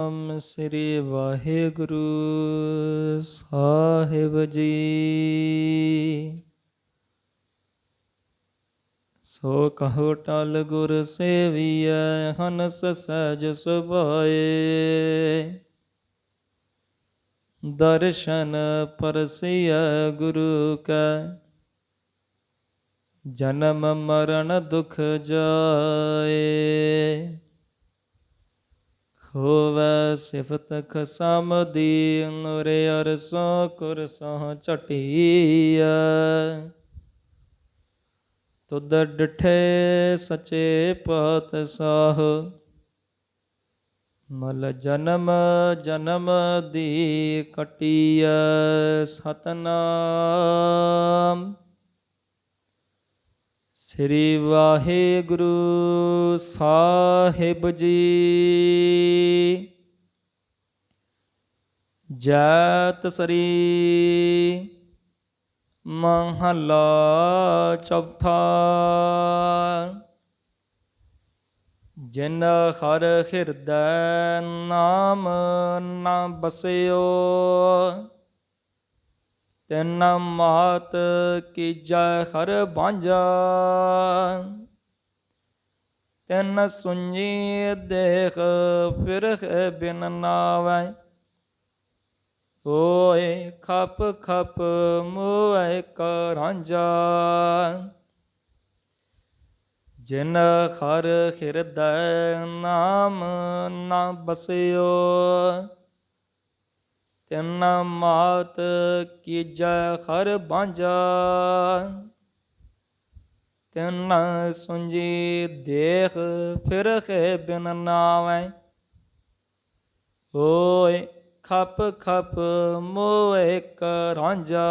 ਨਾਮ ਸ੍ਰੀ ਵਾਹਿਗੁਰੂ ਸਾਹਿਬ ਜੀ। ਸੋ ਕਹੋ ਟਲ ਗੁਰ ਸੇਵੀਐ, ਹਨਸ ਸਹਿਜ ਸੁਭਾਏ। ਦਰਸ਼ਨ ਪਰਸਿਐ ਗੁਰੂ ਕੈ, ਜਨਮ ਮਰਨ ਦੁਖ ਜਾਏ। ਹੋਵੈ ਸਿਫਤ ਖਸਮ ਦੀ ਨੂਰੇ ਅਰਸੋਂ ਕੁਰਸੋਂ ਝਟੀਐ। ਤੁਧ ਡਿਠੇ ਸਚੇ ਪਾਤਸ਼ਾਹ, ਮਲ ਜਨਮ ਜਨਮ ਦੀ ਕਟੀਐ ਸਤਨਾਮ। ਸ੍ਰੀ ਵਾਹਿਗੁਰੂ ਸਾਹਿਬ ਜੀ। ਜੈਤ ਸ੍ਰੀ ਮਹਲਾ ਚੌਥਾ। ਜਿਨ ਹਰ ਹਿਰਦੈ ਨਾਮ ਨਾ ਬਸਿਓ। ਤਿਨ ਮਾਤ ਕੀਜੈ ਹਰ ਬਾਂਝਾ। ਤਿਨ ਸੁਣੀ ਦੇਖ ਫਿਰ ਬਿਨ ਨਾਵੈ। ਓਏ ਖਪ ਖਪ ਮੋਇ ਕਰਾਂਜਾ ਜਿਨ ਹਰ ਹਿਰਦੈ ਨਾਮ ਨਾ ਬਸਿਓ। ਤਿਨ ਮਾਤ ਕੀਜੈ ਹਰ ਬਾਂਝਾ। ਤਿਨ ਸੁੰਜੀ ਦੇਖ ਫਿਰ ਖੇ ਬਿਨ ਨਾਵੈ। ਓਏ ਖਪ ਖਪ ਮੋਏ ਕਰਾਂਜਾ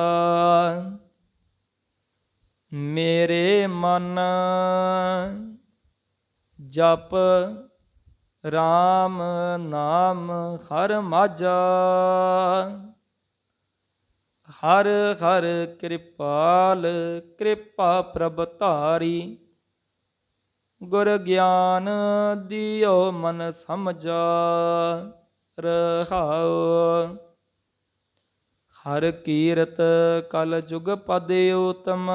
ਮੇਰੇ ਮਨ ਜਪ RAM ਨਾਮ ਹਰ ਮਾਝਾ ਹਰ ਹਰ ਕਿਰਪਾਲ ਕਿਰਪਾ ਪ੍ਰਭ ਧਾਰੀ। ਗੁਰ ਗਿਆਨ ਦਿਓ ਮਨ ਸਮਝਾ, ਰਹਾਉ। ਹਰ ਕੀਰਤ ਕਲ ਜੁਗ ਪਦ ਉਤਮ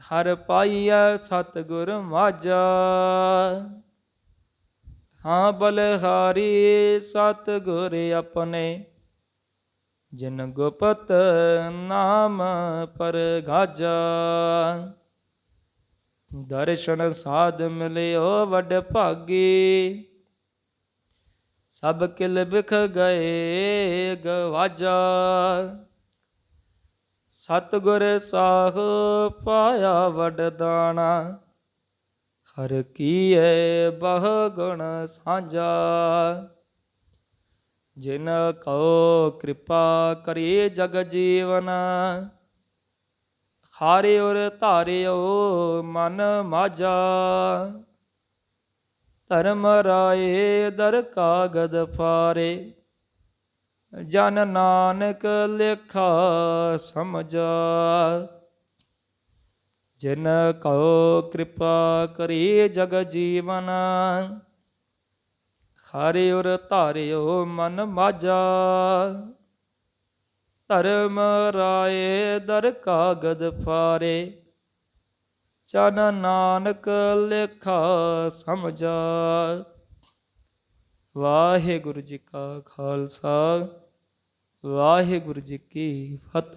ਹਰ ਪਾਈਐ ਸਤ ਗੁਰ ਮਾਝਾ ਹਾਂ ਬਲਹਾਰੀ ਸਤ ਗੁਰ ਆਪਣੇ, ਜਿਨ ਗੁਪਤ ਨਾਮ ਪਰ ਗਾਜਾ ਦਰਸ਼ਨ ਸਾਧ ਮਿਲਿਓ ਵੱਡ ਭਾਗੀ, ਸਭ ਕਿਲ ਬਿਖ ਗਏ ਗਵਾਜਾ। ਸਤਗੁਰ ਸਾਹ ਪਾਇਆ ਵਡਦਾਣਾ ਹਰ ਕੀਏ ਬਹ ਗੁਣ ਸਾਂਝਾ। ਜਿਨ ਕਉ ਕਿਰਪਾ ਕਰੀ ਜਗ ਜੀਵਨ, ਹਾਰੇ ਔਰ ਧਾਰਿਓ ਮਨ ਮਾਜਾ ਧਰਮ ਰਾਏ ਦਰ ਕਾਗਦ ਫਾਰੇ, ਜਨ ਨਾਨਕ ਲੇਖਾ ਸਮਝਾ। ਜਿਨ ਕਉ ਕਿਰਪਾ ਕਰੀ ਜਗ ਜੀਵਨ ਖਾਰੇ ਉਰ ਧਾਰਿਓ ਮਨ ਮਾਜਾ। ਧਰਮ ਰਾਏ ਦਰ ਕਾਗਦ ਫਾਰੇ, ਚਨ ਨਾਨਕ ਲੇਖਾ ਸਮਝਾ। ਵਾਹਿਗੁਰੂ ਜੀ ਕਾ ਖਾਲਸਾ, ਵਾਹਿਗੁਰੂ ਜੀ ਕੀ ਫਤਿਹ।